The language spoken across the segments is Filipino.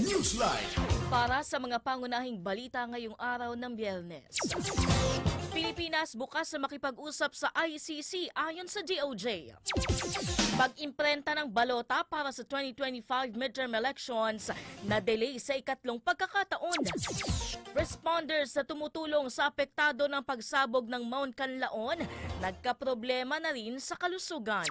Newsline. Para sa mga pangunahing balita ngayong araw ng Biyernes. Pilipinas bukas na makipag-usap sa ICC ayon sa DOJ. Pag-imprenta ng balota para sa 2025 midterm elections na delay sa ikatlong pagkakataon. Responders na tumutulong sa apektado ng pagsabog ng Mount Canlaon, nagkaproblema na rin sa kalusugan.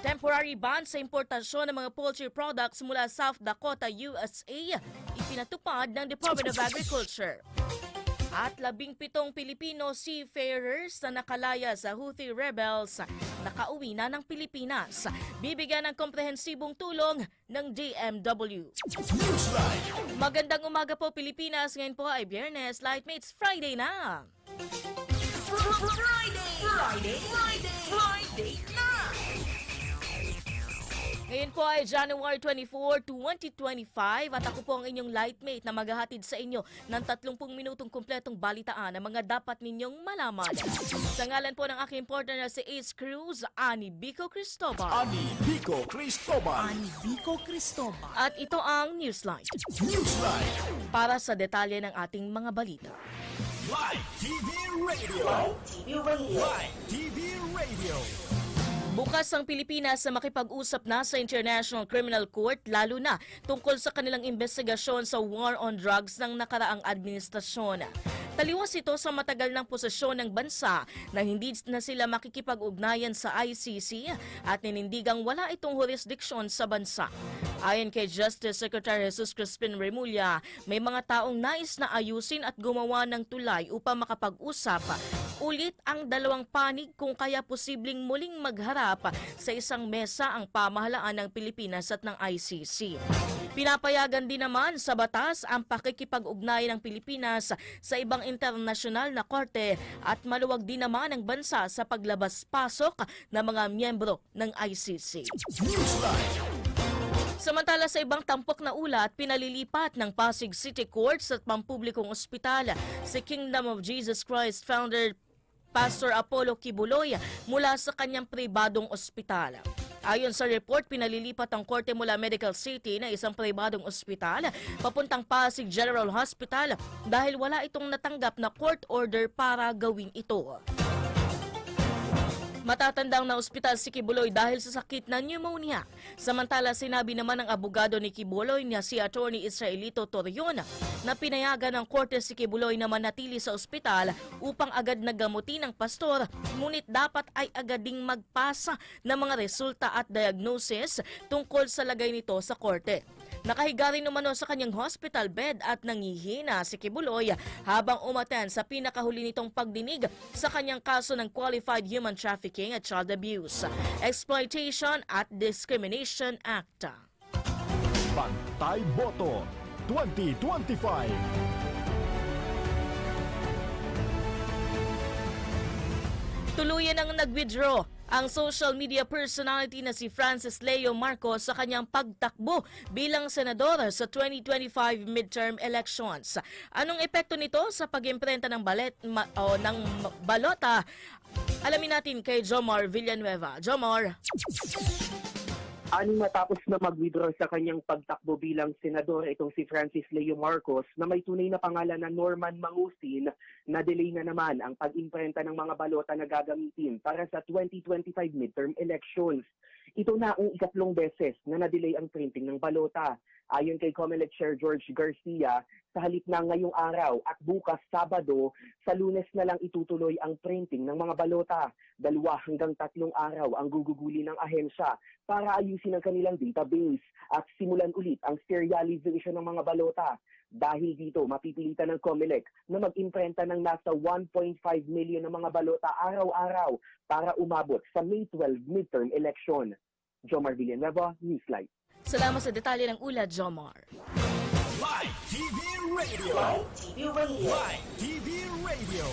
Temporary ban sa importasyon ng mga poultry products mula South Dakota, USA, ipinatupad ng Department of Agriculture. At labing pitong Pilipino seafarers na nakalaya sa Houthi rebels nakauwi na ng Pilipinas. Bibigyan ng komprehensibong tulong ng DMW. Magandang umaga po Pilipinas. Ngayon po ay Biyernes, Lightmates Friday na. Friday! Friday! Friday! Friday! Ngayon po ay January 24, 2025 at ako po ang inyong lightmate na maghahatid sa inyo ng 30 minutong kumpletong balitaan ang mga dapat ninyong malaman. Sa ngalan po ng aking partner na si Ace Cruz, Ani Bico Cristobal. Ani Vico Cristobal. Vico Cristobal. At ito ang Newsline Newsline. para sa detalye ng ating mga balita. Live TV Radio. TV Radio. Live TV Radio. Bukas ang Pilipinas na makipag-usap na sa International Criminal Court lalo na tungkol sa kanilang investigasyon sa war on drugs ng nakaraang administrasyon. Taliwas ito sa matagal ng posisyon ng bansa na hindi na sila makikipag-ugnayan sa ICC at ninindigang wala itong jurisdiksyon sa bansa. Ayon kay Justice Secretary Jesus Crispin Remulla, may mga taong nais na ayusin at gumawa ng tulay upang makapag-usap Ulit ang dalawang panig kung kaya posibleng muling magharap sa isang mesa ang pamahalaan ng Pilipinas at ng ICC. Pinapayagan din naman sa batas ang pakikipag-ugnay ng Pilipinas sa ibang internasyonal na korte at maluwag din naman ang bansa sa paglabas-pasok ng mga miyembro ng ICC. Samantala sa ibang tampok na ulat, pinalilipat ng Pasig City Courts at pampublikong ospital si Kingdom of Jesus Christ founder Pastor Apollo Kibuloy mula sa kanyang pribadong ospital. Ayon sa report, pinalilipat ang korte mula Medical City na isang pribadong ospital papuntang Pasig General Hospital dahil wala itong natanggap na court order para gawin ito. Matatandang na ospital si Kibuloy dahil sa sakit na pneumonia. Samantala, sinabi naman ng abogado ni Kibuloy na si Attorney Israelito Torion na pinayagan ng korte si Kibuloy na manatili sa ospital upang agad nagamutin ng pastor, ngunit dapat ay agad ding magpasa ng mga resulta at diagnosis tungkol sa lagay nito sa korte. Nakahiga rin umano sa kanyang hospital bed at nangihina si Kibuloy habang umaten sa pinakahuli nitong pagdinig sa kanyang kaso ng qualified human trafficking at child abuse, exploitation at discrimination act. Pantay Boto 2025. Tuluyan ang nag-withdraw ang social media personality na si Francis Leo Marcos sa kanyang pagtakbo bilang senador sa 2025 midterm elections. Anong epekto nito sa pag-imprenta ng balet ma- o ng balota? Alamin natin kay Jomar Villanueva. Jomar. Ani matapos na mag-withdraw sa kanyang pagtakbo bilang senador itong si Francis Leo Marcos na may tunay na pangalan na Norman Mangusin na delay na naman ang pag-imprenta ng mga balota na gagamitin para sa 2025 midterm elections. Ito na ang ikatlong beses na na-delay ang printing ng balota. Ayon kay COMELEC Chair George Garcia, sa halip na ngayong araw at bukas Sabado, sa lunes na lang itutuloy ang printing ng mga balota. Dalawa hanggang tatlong araw ang guguguli ng ahensya para ayusin ang kanilang database at simulan ulit ang serialization ng mga balota. Dahil dito, mapipilitan ng COMELEC na mag-imprenta ng nasa 1.5 million ng mga balota araw-araw para umabot sa May 12 midterm election. Jomar Villanueva, Newslight. Salamat sa detalye ng ulat, Jomar. Live TV Radio. Live TV Radio. Live TV Radio.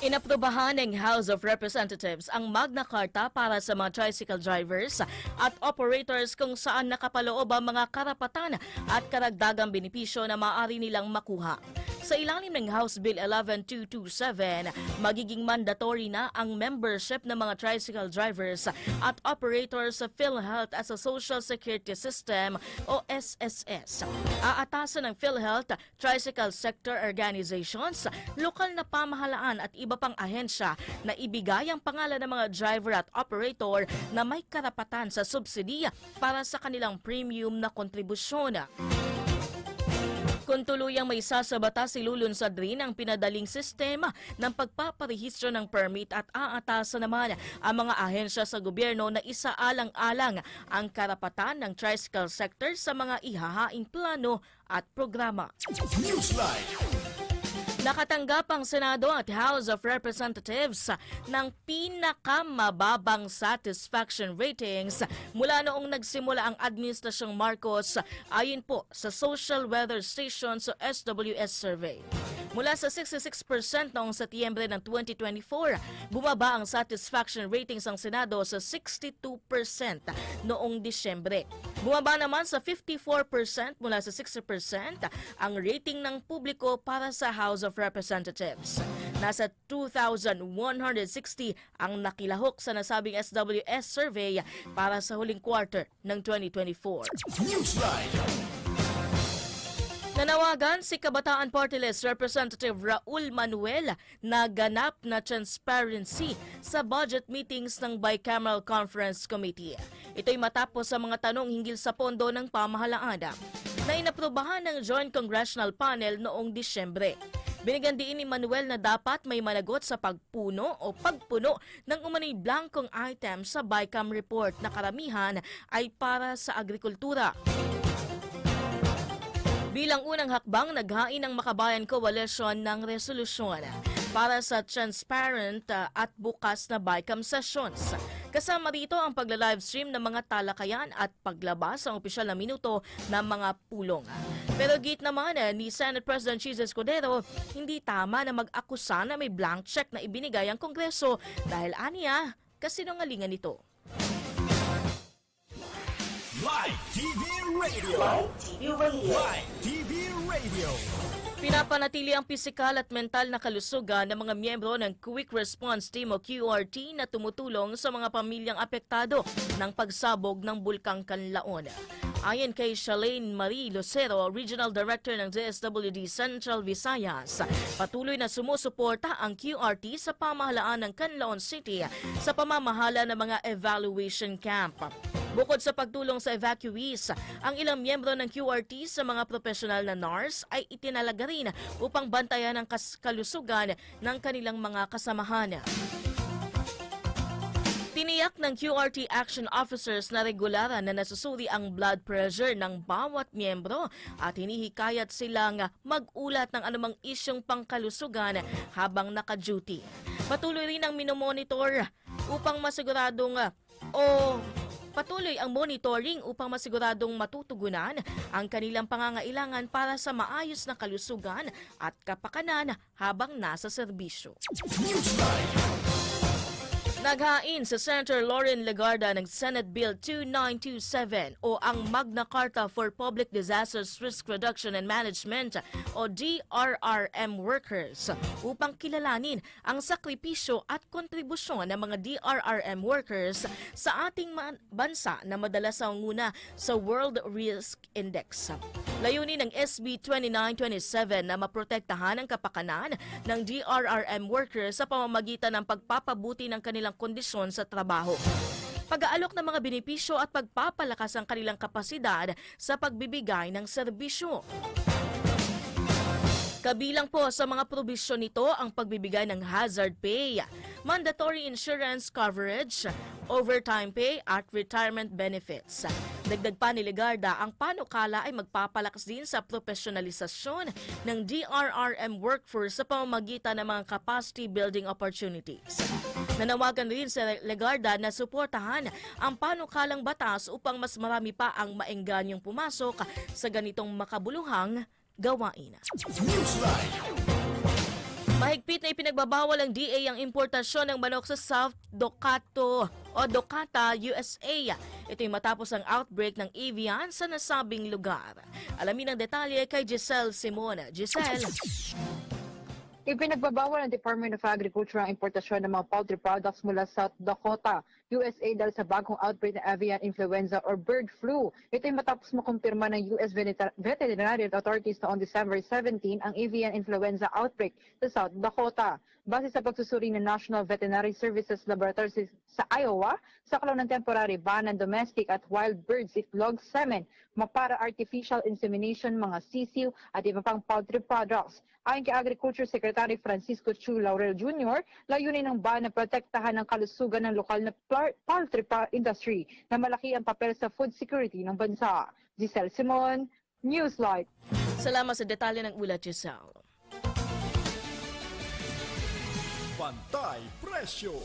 Inaprubahan ng House of Representatives ang Magna Carta para sa mga tricycle drivers at operators kung saan nakapaloob ang mga karapatan at karagdagang benepisyo na maaari nilang makuha. Sa ilalim ng House Bill 11227, magiging mandatory na ang membership ng mga tricycle drivers at operators sa PhilHealth as a Social Security System o SSS. Aatasan ng PhilHealth, Tricycle Sector Organizations, lokal na pamahalaan at iba pang ahensya na ibigay ang pangalan ng mga driver at operator na may karapatan sa subsidiya para sa kanilang premium na kontribusyon. Kung tuluyang may sasabata, silulunsad rin ang pinadaling sistema ng pagpaparehistro ng permit at aatasan naman ang mga ahensya sa gobyerno na isaalang-alang ang karapatan ng tricycle sector sa mga ihahaing plano at programa. Newsline. Nakatanggap ang Senado at House of Representatives ng pinakamababang satisfaction ratings mula noong nagsimula ang Administrasyong Marcos ayon po sa Social Weather Station sa SWS survey. Mula sa 66% noong Setyembre ng 2024, bumaba ang satisfaction ratings ng Senado sa 62% noong Disyembre. Bumaba naman sa 54% mula sa 60% ang rating ng publiko para sa House of Representatives. Nasa 2,160 ang nakilahok sa nasabing SWS survey para sa huling quarter ng 2024. Newsline. Nanawagan si Kabataan Party List Representative Raul Manuel na ganap na transparency sa budget meetings ng Bicameral Conference Committee. Ito'y matapos sa mga tanong hinggil sa pondo ng pamahalaan na inaprubahan ng Joint Congressional Panel noong Disyembre. Binigyan din ni Manuel na dapat may managot sa pagpuno o pagpuno ng umano'y blankong item sa BICAM report na karamihan ay para sa agrikultura. Bilang unang hakbang, naghain ang Makabayan Coalition ng resolusyon para sa transparent uh, at bukas na BICAM sessions. Kasama rito ang pagla-livestream ng mga talakayan at paglabas ng opisyal na minuto ng mga pulong. Pero git naman eh, ni Senate President Jesus Cordero, hindi tama na mag-akusa na may blank check na ibinigay ang Kongreso dahil aniya, kasinungalingan ito. Live TV Radio. Live TV Radio. Live TV Radio. Pinapanatili ang pisikal at mental na kalusugan ng mga miyembro ng Quick Response Team o QRT na tumutulong sa mga pamilyang apektado ng pagsabog ng Bulkang Kanlaon. Ayon kay Shalane Marie Lucero, Regional Director ng DSWD Central Visayas, patuloy na sumusuporta ang QRT sa pamahalaan ng Canlaon City sa pamamahala ng mga evaluation camp. Bukod sa pagtulong sa evacuees, ang ilang miyembro ng QRT sa mga profesional na NARS ay itinalaga rin upang bantayan ang kalusugan ng kanilang mga kasamahan. Tiniyak ng QRT Action Officers na regularan na nasusuri ang blood pressure ng bawat miyembro at hinihikayat silang mag-ulat ng anumang isyong pangkalusugan habang naka-duty. Patuloy rin ang minomonitor upang masiguradong o Patuloy ang monitoring upang masiguradong matutugunan ang kanilang pangangailangan para sa maayos na kalusugan at kapakanan habang nasa serbisyo. Naghain sa Senator Lauren Legarda ng Senate Bill 2927 o ang Magna Carta for Public Disasters Risk Reduction and Management o DRRM workers upang kilalanin ang sakripisyo at kontribusyon ng mga DRRM workers sa ating bansa na madalas ang una sa World Risk Index. Layunin ng SB 2927 na maprotektahan ang kapakanan ng DRRM workers sa pamamagitan ng pagpapabuti ng kanilang kondisyon sa trabaho. Pag-aalok ng mga benepisyo at pagpapalakas ang kanilang kapasidad sa pagbibigay ng serbisyo. Kabilang po sa mga probisyon nito ang pagbibigay ng hazard pay, mandatory insurance coverage, overtime pay at retirement benefits. Dagdag pa ni Legarda, ang panukala ay magpapalakas din sa profesionalisasyon ng DRRM workforce sa pamamagitan ng mga capacity building opportunities. Nanawagan rin sa Legarda na suportahan ang panukalang batas upang mas marami pa ang maengganyong pumasok sa ganitong makabuluhang gawain. Newsline. Mahigpit na ipinagbabawal ng DA ang importasyon ng manok sa South Docato o Docata, USA. Ito'y matapos ang outbreak ng avian sa nasabing lugar. Alamin ang detalye kay Giselle Simona. Giselle. Ipinagbabawal ng Department of Agriculture ang importasyon ng mga poultry products mula South Dakota, USA dahil sa bagong outbreak ng avian influenza or bird flu. Ito ay matapos makumpirma ng US Veter- Veterinary Authorities noong December 17 ang avian influenza outbreak sa South Dakota. Base sa pagsusuri ng National Veterinary Services Laboratories sa Iowa, sa ng temporary ban ng domestic at wild birds itlog, semen, mapara artificial insemination, mga sisiw at iba pang poultry products. Ayon kay Agriculture Secretary Francisco Chu Laurel Jr., layunin ng ban na protektahan ang kalusugan ng lokal na plar- poultry pa- industry na malaki ang papel sa food security ng bansa. Giselle Simon, Newslight. Salamat sa detalye ng ulat, Giselle. Pantay Presyo.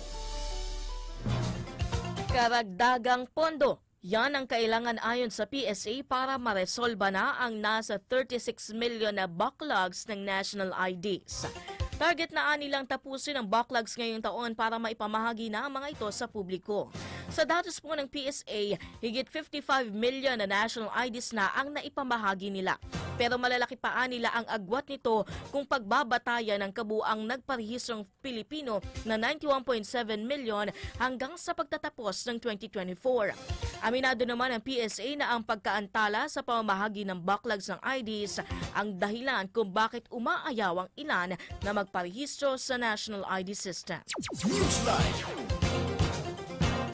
Karagdagang pondo. Yan ang kailangan ayon sa PSA para maresolba na ang nasa 36 million na backlogs ng national IDs. Target na nilang tapusin ang backlogs ngayong taon para maipamahagi na ang mga ito sa publiko. Sa datos po ng PSA, higit 55 million na national IDs na ang naipamahagi nila. Pero malalaki pa nila ang agwat nito kung pagbabatayan ng kabuang nagparehistrong Pilipino na 91.7 million hanggang sa pagtatapos ng 2024. Aminado naman ang PSA na ang pagkaantala sa pamamahagi ng backlogs ng IDs ang dahilan kung bakit umaayaw ang ilan na magparehistro sa National ID System. Newsline.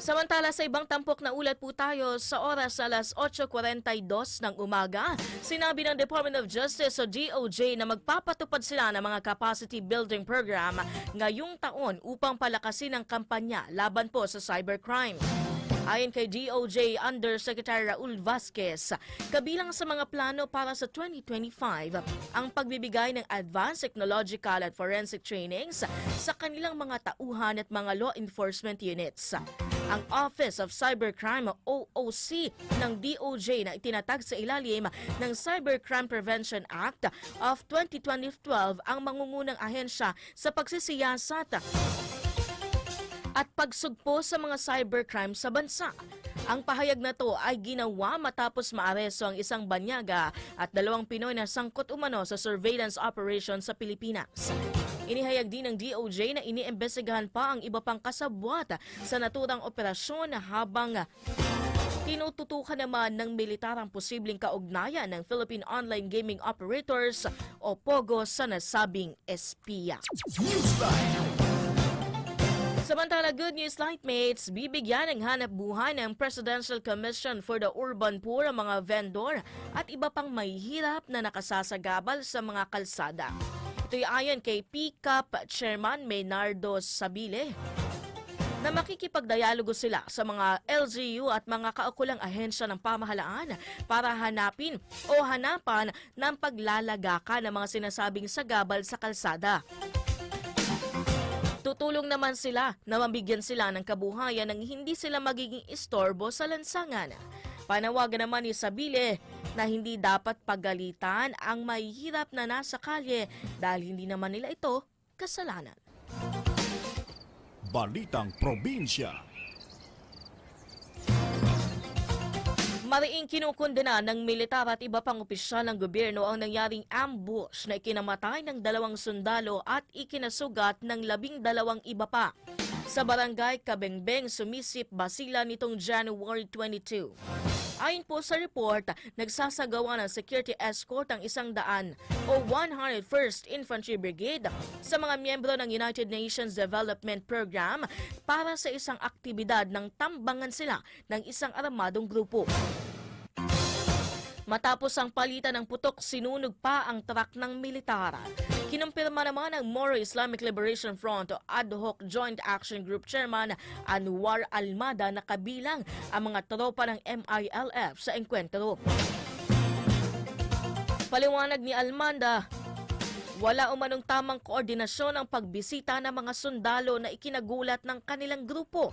Samantala sa ibang tampok na ulat po tayo sa oras alas 8.42 ng umaga, sinabi ng Department of Justice o DOJ na magpapatupad sila ng mga capacity building program ngayong taon upang palakasin ang kampanya laban po sa cybercrime. Ayon kay DOJ Undersecretary Raul Vasquez, kabilang sa mga plano para sa 2025 ang pagbibigay ng advanced technological at forensic trainings sa kanilang mga tauhan at mga law enforcement units. Ang Office of Cybercrime o OOC ng DOJ na itinatag sa ilalim ng Cybercrime Prevention Act of 2012 ang mangungunang ahensya sa pagsisiyasat at pagsugpo sa mga cybercrime sa bansa. Ang pahayag na to ay ginawa matapos maaresto ang isang banyaga at dalawang Pinoy na sangkot umano sa surveillance operation sa Pilipinas. Inihayag din ng DOJ na iniimbestigahan pa ang iba pang kasabwat sa naturang operasyon habang Tinututukan naman ng militar ang posibleng kaugnayan ng Philippine Online Gaming Operators o POGO sa nasabing espiya. Newsline. Samantala, good news lightmates, bibigyan ng hanap buhay ng Presidential Commission for the Urban Poor ang mga vendor at iba pang mahihirap na nakasasagabal sa mga kalsada. Ito'y ayon kay PCAP Chairman Maynardo Sabile na makikipagdialogo sila sa mga LGU at mga kaukulang ahensya ng pamahalaan para hanapin o hanapan ng paglalagaka ng mga sinasabing sagabal sa kalsada. Tutulong naman sila na mabigyan sila ng kabuhayan nang hindi sila magiging istorbo sa lansangan. Panawagan naman ni Sabile na hindi dapat pagalitan ang mahihirap na nasa kalye dahil hindi naman nila ito kasalanan. Balitang Probinsya. Mariing kinukundena ng militar at iba pang opisyal ng gobyerno ang nangyaring ambush na ikinamatay ng dalawang sundalo at ikinasugat ng labing dalawang iba pa sa barangay Kabengbeng, Sumisip, Basila nitong January 22. Ayon po sa report, nagsasagawa ng security escort ang isang daan o 101st Infantry Brigade sa mga miyembro ng United Nations Development Program para sa isang aktibidad ng tambangan sila ng isang armadong grupo. Matapos ang palitan ng putok, sinunog pa ang truck ng militar. Kinumpirma naman ng Moro Islamic Liberation Front o Ad Hoc Joint Action Group Chairman Anwar Almada na kabilang ang mga tropa ng MILF sa enkwentro. Paliwanag ni Almanda, wala umanong tamang koordinasyon ang pagbisita ng mga sundalo na ikinagulat ng kanilang grupo.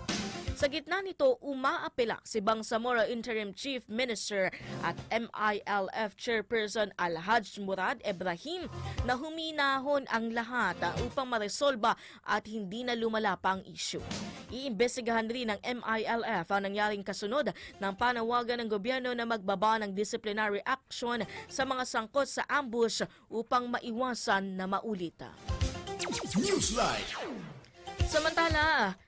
Sa gitna nito, umaapela si Bangsamoro Interim Chief Minister at MILF Chairperson Alhaj Murad Ibrahim na huminahon ang lahat upang maresolba at hindi na lumala pa ang issue. Iimbestigahan rin ng MILF ang nangyaring kasunod ng panawagan ng gobyerno na magbaba ng disciplinary action sa mga sangkot sa ambush upang maiwasan na maulita. Newsline. Samantala,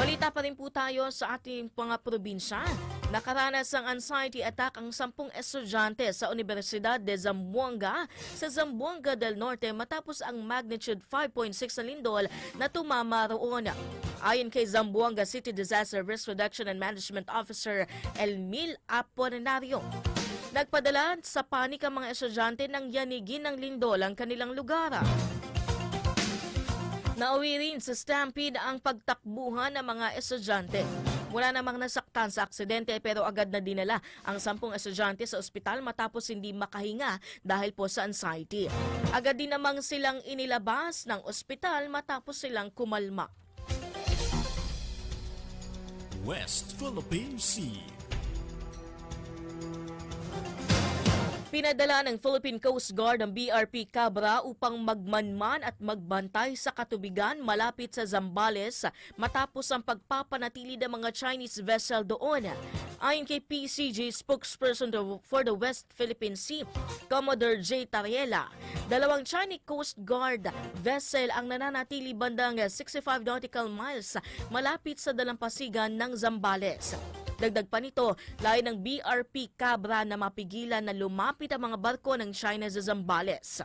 balita pa rin po tayo sa ating mga probinsya. Nakaranas ang anxiety attack ang sampung estudyante sa Universidad de Zamboanga sa Zamboanga del Norte matapos ang magnitude 5.6 na lindol na tumama roon. Ayon kay Zamboanga City Disaster Risk Reduction and Management Officer Elmil Apolinario, nagpadala sa panik ang mga estudyante ng yanigin ng lindol ang kanilang lugar. Nauwi rin sa stampede ang pagtakbuhan ng mga estudyante. Wala namang nasaktan sa aksidente pero agad na dinala ang sampung estudyante sa ospital matapos hindi makahinga dahil po sa anxiety. Agad din namang silang inilabas ng ospital matapos silang kumalma. West Philippine Sea. Pinadala ng Philippine Coast Guard ang BRP Cabra upang magmanman at magbantay sa katubigan malapit sa Zambales matapos ang pagpapanatili ng mga Chinese vessel doon. Ayon kay PCG spokesperson for the West Philippine Sea, Commodore J. Tariela, dalawang Chinese Coast Guard vessel ang nananatili bandang 65 nautical miles malapit sa dalampasigan ng Zambales. Dagdag pa nito, layo ng BRP Cabra na mapigilan na lumapit ang mga barko ng China sa Zambales.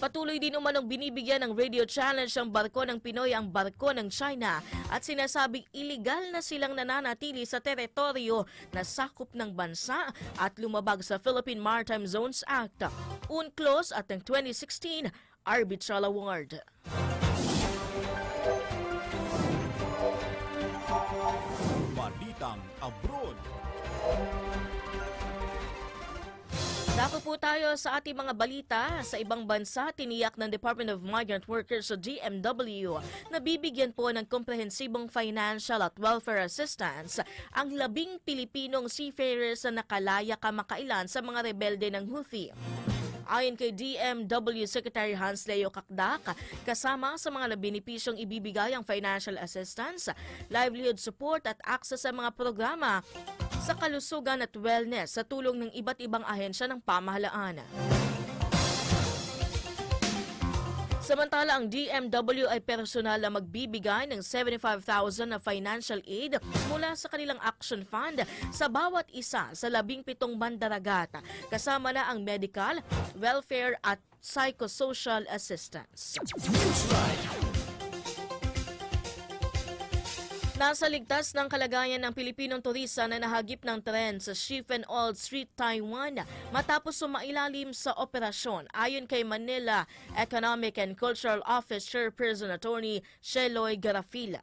Patuloy din umanong binibigyan ng radio challenge ang barko ng Pinoy ang barko ng China at sinasabing iligal na silang nananatili sa teritoryo na sakop ng bansa at lumabag sa Philippine Maritime Zones Act, UNCLOS at ng 2016 Arbitral Award. Abroad. Dako po tayo sa ating mga balita. Sa ibang bansa, tiniyak ng Department of Migrant Workers o DMW na bibigyan po ng komprehensibong financial at welfare assistance ang labing Pilipinong seafarers na nakalaya kamakailan sa mga rebelde ng Houthi. Ayon kay DMW Secretary Hans Leo Kakdak, kasama sa mga benepisyong ibibigay ang financial assistance, livelihood support at access sa mga programa sa kalusugan at wellness sa tulong ng iba't ibang ahensya ng pamahalaan. Samantala, ang DMW ay personal na magbibigay ng 75,000 na financial aid mula sa kanilang action fund sa bawat isa sa labing pitong bandaragat, kasama na ang medical, welfare at psychosocial assistance. Nasa ligtas ng kalagayan ng Pilipinong turista na nahagip ng tren sa Shifen Old Street, Taiwan matapos sumailalim sa operasyon. Ayon kay Manila Economic and Cultural Office Chairperson Attorney Sheloy Garafila.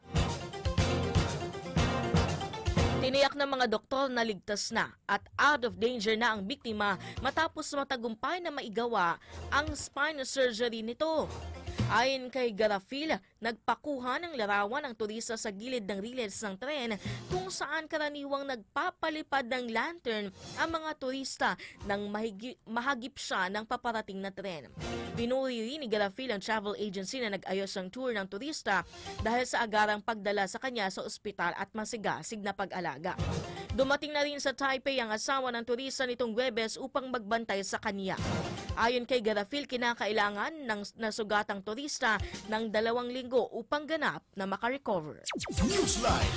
Tiniyak ng mga doktor na ligtas na at out of danger na ang biktima matapos matagumpay na maigawa ang spine surgery nito. Ayon kay Garafil, nagpakuha ng larawan ang turista sa gilid ng riles ng tren kung saan karaniwang nagpapalipad ng lantern ang mga turista nang mahagip siya ng paparating na tren. Binuri rin ni Garafil ang travel agency na nag-ayos ng tour ng turista dahil sa agarang pagdala sa kanya sa ospital at masigasig na pag-alaga. Dumating na rin sa Taipei ang asawa ng turista nitong Webes upang magbantay sa kanya. Ayon kay Garafil, kinakailangan ng nasugatang turista ng dalawang linggo upang ganap na makarecover. Newsline.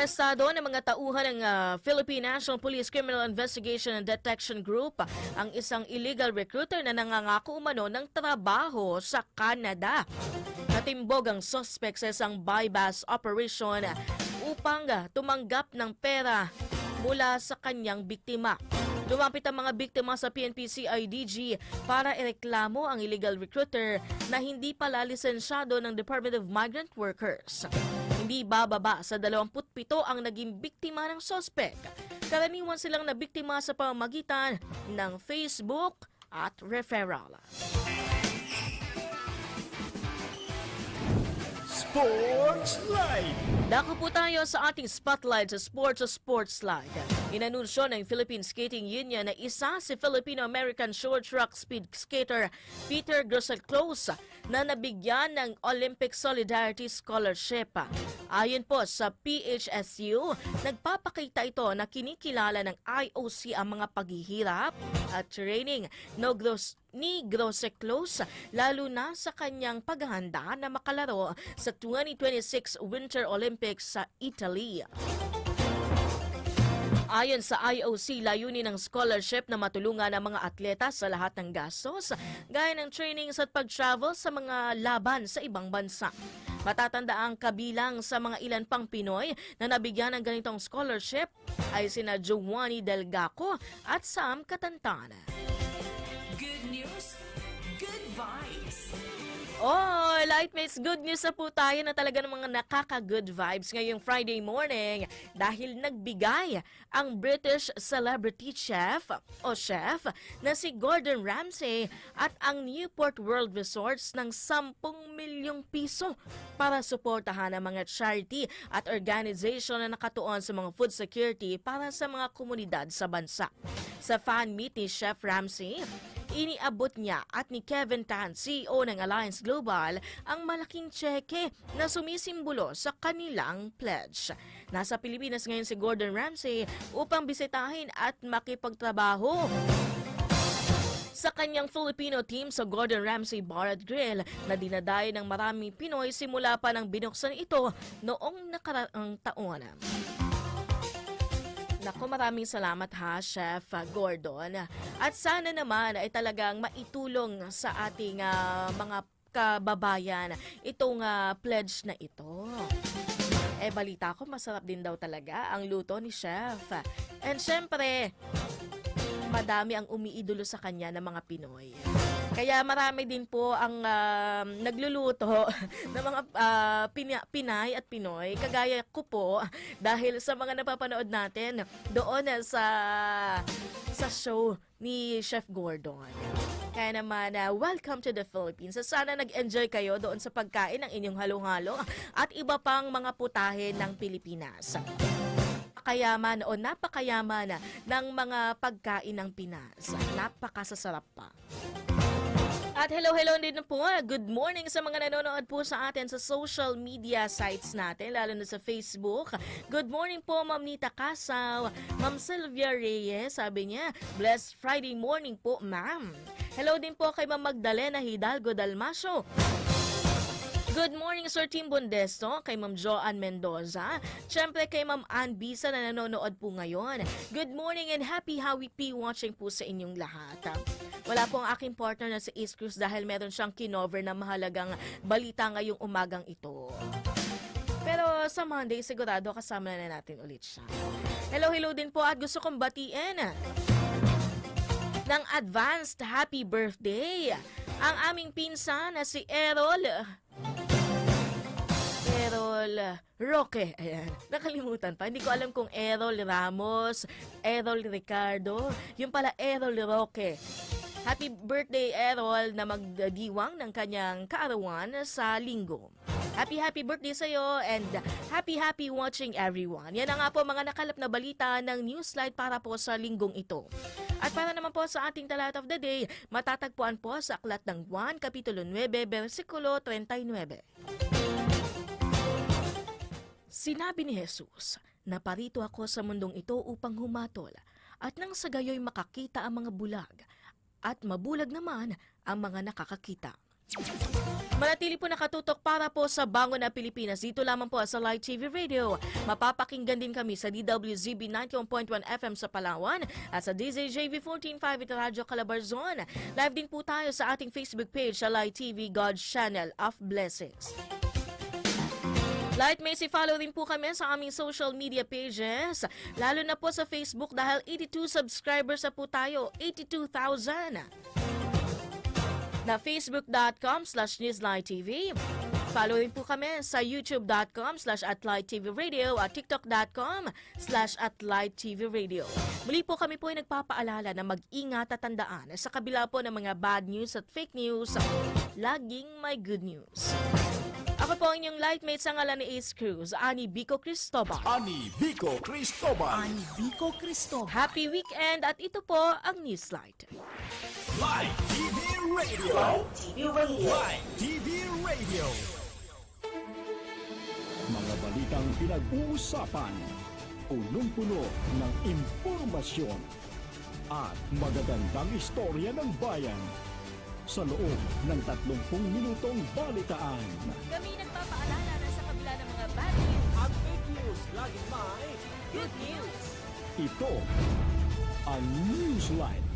Estado ng mga tauhan ng ah, Philippine National Police Criminal Investigation and Detection Group ang isang illegal recruiter na nangangako umano ng trabaho sa Canada. Natimbog ang suspect sa isang buy-bass operation upang tumanggap ng pera mula sa kanyang biktima. Lumapit ang mga biktima sa PNP CIDG para ireklamo ang illegal recruiter na hindi pala lisensyado ng Department of Migrant Workers. Hindi bababa sa 27 ang naging biktima ng sospek. Karaniwan silang nabiktima sa pamamagitan ng Facebook at referral. Sports Live. Dako po tayo sa ating spotlight sa Sports Sports Slide. Inanunsyo ng Philippine Skating Union na isa si Filipino-American short track speed skater Peter Grosselclose na nabigyan ng Olympic Solidarity Scholarship. Ayon po sa PHSU, nagpapakita ito na kinikilala ng IOC ang mga paghihirap at training no gros ni Groseclose lalo na sa kanyang paghahanda na makalaro sa 2026 Winter Olympics sa Italy. Ayon sa IOC, layunin ng scholarship na matulungan ang mga atleta sa lahat ng gastos, gaya ng trainings at pag-travel sa mga laban sa ibang bansa. Matatanda ang kabilang sa mga ilan pang Pinoy na nabigyan ng ganitong scholarship ay sina Giovanni Delgaco at Sam Katantana. Good news. Oh, Lightmates, good news na po tayo na talaga ng mga nakaka-good vibes ngayong Friday morning dahil nagbigay ang British celebrity chef o chef na si Gordon Ramsay at ang Newport World Resorts ng 10 milyong piso para suportahan ang mga charity at organization na nakatuon sa mga food security para sa mga komunidad sa bansa. Sa fan meet ni Chef Ramsay, iniabot niya at ni Kevin Tan, CEO ng Alliance Global, ang malaking tseke na sumisimbolo sa kanilang pledge. Nasa Pilipinas ngayon si Gordon Ramsay upang bisitahin at makipagtrabaho sa kanyang Filipino team sa Gordon Ramsay Bar at Grill na dinadayo ng maraming Pinoy simula pa nang binuksan ito noong nakaraang taon. Naku, maraming salamat ha, Chef uh, Gordon. At sana naman ay talagang maitulong sa ating ah, mga kababayan itong ah, pledge na ito. Eh, balita ko, masarap din daw talaga ang luto ni Chef. And syempre, madami ang umiidolo sa kanya ng mga Pinoy. Kaya marami din po ang ah, nagluluto ng mga ah, Pina- Pinay at Pinoy, kagaya ko po, dahil sa mga napapanood natin doon sa sa show ni Chef Gordon. Kaya naman, ah, welcome to the Philippines. Sana nag-enjoy kayo doon sa pagkain ng inyong halo-halo at iba pang mga putahe ng Pilipinas napakayaman o napakayaman ng mga pagkain ng Pinas. Napakasasarap pa. At hello, hello din po. Good morning sa mga nanonood po sa atin sa social media sites natin, lalo na sa Facebook. Good morning po, Ma'am Nita Kasaw. Ma'am Sylvia Reyes, sabi niya, Blessed Friday morning po, ma'am. Hello din po kay Ma'am Magdalena Hidalgo Dalmasio. Good morning, Sir Tim Bondesto, kay Ma'am Joanne Mendoza, syempre kay Ma'am Ann Bisa na nanonood po ngayon. Good morning and happy Howie P watching po sa inyong lahat. Wala po ang aking partner na si Ace Cruz dahil meron siyang kinover na mahalagang balita ngayong umagang ito. Pero sa Monday, sigurado kasama na natin ulit siya. Hello, hello din po at gusto kong batiin ng advanced happy birthday ang aming pinsan na si Errol Errol Roque. Ayan. Nakalimutan pa. Hindi ko alam kung Errol Ramos, Errol Ricardo. Yung pala Errol Roque. Happy birthday, Errol, na magdiwang ng kanyang kaarawan sa linggo. Happy, happy birthday sa'yo and happy, happy watching everyone. Yan na nga po mga nakalap na balita ng Newslight para po sa linggong ito. At para naman po sa ating talat of the day, matatagpuan po sa Aklat ng 1, Kapitulo 9, versikulo 39. Sinabi ni Jesus, Naparito ako sa mundong ito upang humatol, at nang sa gayoy makakita ang mga bulag, at mabulag naman ang mga nakakakita. Manatili po nakatutok para po sa Bango na Pilipinas. Dito lamang po sa Live TV Radio. Mapapakinggan din kami sa DWZB 91.1 FM sa Palawan at sa DZJV 14.5 at Radyo Calabarzon. Live din po tayo sa ating Facebook page sa Live TV God's Channel of Blessings. Lightmates, i-follow rin po kami sa aming social media pages. Lalo na po sa Facebook dahil 82 subscribers na po tayo. 82,000 na facebook.com slash newslighttv. Follow rin po kami sa youtube.com slash atlighttvradio at tiktok.com slash atlighttvradio. Muli po kami po ay nagpapaalala na mag-ingat at tandaan sa kabila po ng mga bad news at fake news, laging may good news. Ako po ang inyong lightmate sa ngalan ni Ace Cruz, Ani Bico Cristobal. Ani Vico Cristobal. Ani Vico Cristobal. Happy weekend at ito po ang Newslight. Live TV Radio. Live TV Radio. Live TV Radio. Mga balitang pinag-uusapan, punong-puno ng impormasyon at magagandang istorya ng bayan sa loob ng 30 minutong balitaan. Kami nagpapaalala na sa kabila ng mga bad news, Ang fake news, laging may good news. ito ang Newsline